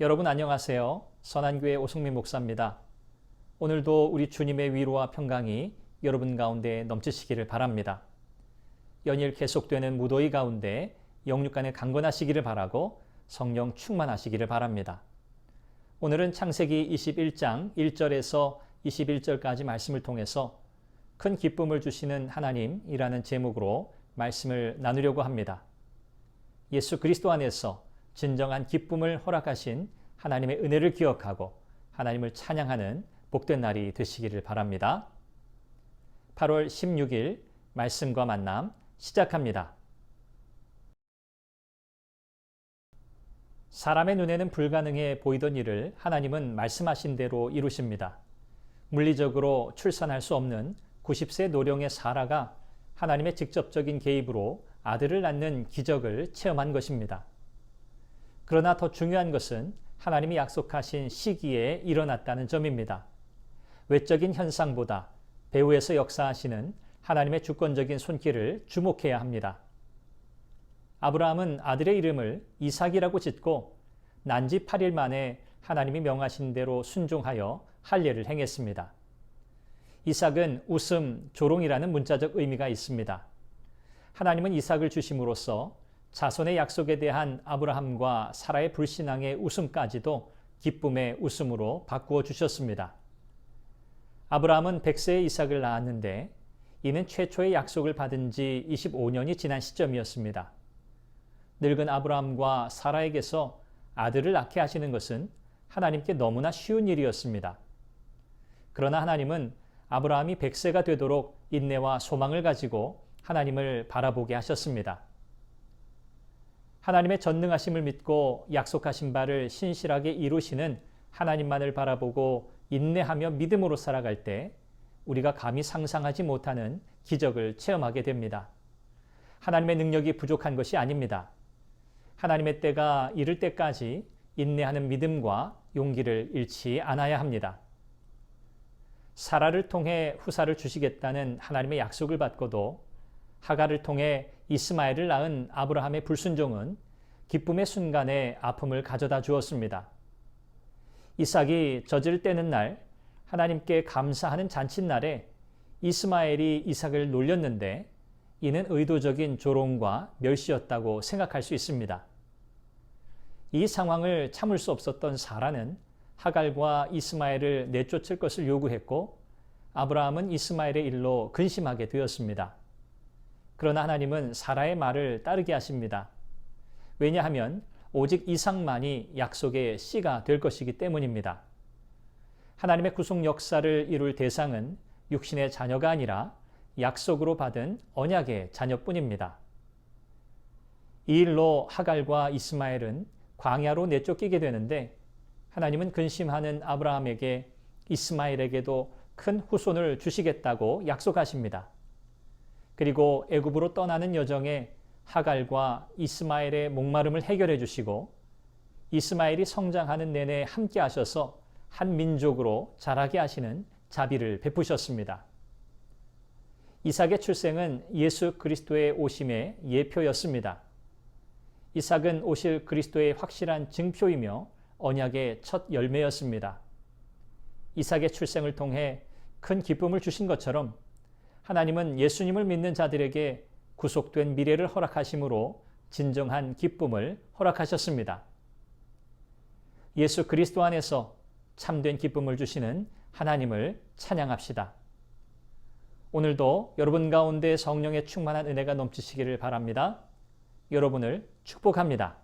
여러분 안녕하세요. 선한교회 오승민 목사입니다. 오늘도 우리 주님의 위로와 평강이 여러분 가운데 넘치시기를 바랍니다. 연일 계속되는 무더위 가운데 영육간에 강건하시기를 바라고 성령 충만하시기를 바랍니다. 오늘은 창세기 21장 1절에서 21절까지 말씀을 통해서 큰 기쁨을 주시는 하나님이라는 제목으로 말씀을 나누려고 합니다. 예수 그리스도 안에서 진정한 기쁨을 허락하신 하나님의 은혜를 기억하고 하나님을 찬양하는 복된 날이 되시기를 바랍니다. 8월 16일 말씀과 만남 시작합니다. 사람의 눈에는 불가능해 보이던 일을 하나님은 말씀하신 대로 이루십니다. 물리적으로 출산할 수 없는 90세 노령의 사라가 하나님의 직접적인 개입으로 아들을 낳는 기적을 체험한 것입니다. 그러나 더 중요한 것은 하나님이 약속하신 시기에 일어났다는 점입니다. 외적인 현상보다 배후에서 역사하시는 하나님의 주권적인 손길을 주목해야 합니다. 아브라함은 아들의 이름을 이삭이라고 짓고 난지 8일 만에 하나님이 명하신 대로 순종하여 할례를 행했습니다. 이삭은 웃음, 조롱이라는 문자적 의미가 있습니다. 하나님은 이삭을 주심으로써 자손의 약속에 대한 아브라함과 사라의 불신앙의 웃음까지도 기쁨의 웃음으로 바꾸어 주셨습니다. 아브라함은 100세의 이삭을 낳았는데 이는 최초의 약속을 받은 지 25년이 지난 시점이었습니다. 늙은 아브라함과 사라에게서 아들을 낳게 하시는 것은 하나님께 너무나 쉬운 일이었습니다. 그러나 하나님은 아브라함이 100세가 되도록 인내와 소망을 가지고 하나님을 바라보게 하셨습니다. 하나님의 전능하심을 믿고 약속하신 바를 신실하게 이루시는 하나님만을 바라보고 인내하며 믿음으로 살아갈 때 우리가 감히 상상하지 못하는 기적을 체험하게 됩니다. 하나님의 능력이 부족한 것이 아닙니다. 하나님의 때가 이를 때까지 인내하는 믿음과 용기를 잃지 않아야 합니다. 사라를 통해 후사를 주시겠다는 하나님의 약속을 받고도 하가를 통해 이스마엘을 낳은 아브라함의 불순종은 기쁨의 순간에 아픔을 가져다 주었습니다. 이삭이 젖을 떼는 날 하나님께 감사하는 잔칫날에 이스마엘이 이삭을 놀렸는데 이는 의도적인 조롱과 멸시였다고 생각할 수 있습니다. 이 상황을 참을 수 없었던 사라는 하갈과 이스마엘을 내쫓을 것을 요구했고 아브라함은 이스마엘의 일로 근심하게 되었습니다. 그러나 하나님은 사라의 말을 따르게 하십니다. 왜냐하면 오직 이삭만이 약속의 씨가 될 것이기 때문입니다. 하나님의 구속 역사를 이룰 대상은 육신의 자녀가 아니라 약속으로 받은 언약의 자녀뿐입니다. 이 일로 하갈과 이스마엘은 광야로 내쫓기게 되는데 하나님은 근심하는 아브라함에게 이스마엘에게도 큰 후손을 주시겠다고 약속하십니다. 그리고 애굽으로 떠나는 여정에 하갈과 이스마엘의 목마름을 해결해 주시고 이스마엘이 성장하는 내내 함께 하셔서 한 민족으로 자라게 하시는 자비를 베푸셨습니다. 이삭의 출생은 예수 그리스도의 오심의 예표였습니다. 이삭은 오실 그리스도의 확실한 증표이며 언약의 첫 열매였습니다. 이삭의 출생을 통해 큰 기쁨을 주신 것처럼 하나님은 예수님을 믿는 자들에게 구속된 미래를 허락하심으로 진정한 기쁨을 허락하셨습니다. 예수 그리스도 안에서 참된 기쁨을 주시는 하나님을 찬양합시다. 오늘도 여러분 가운데 성령의 충만한 은혜가 넘치시기를 바랍니다. 여러분을 축복합니다.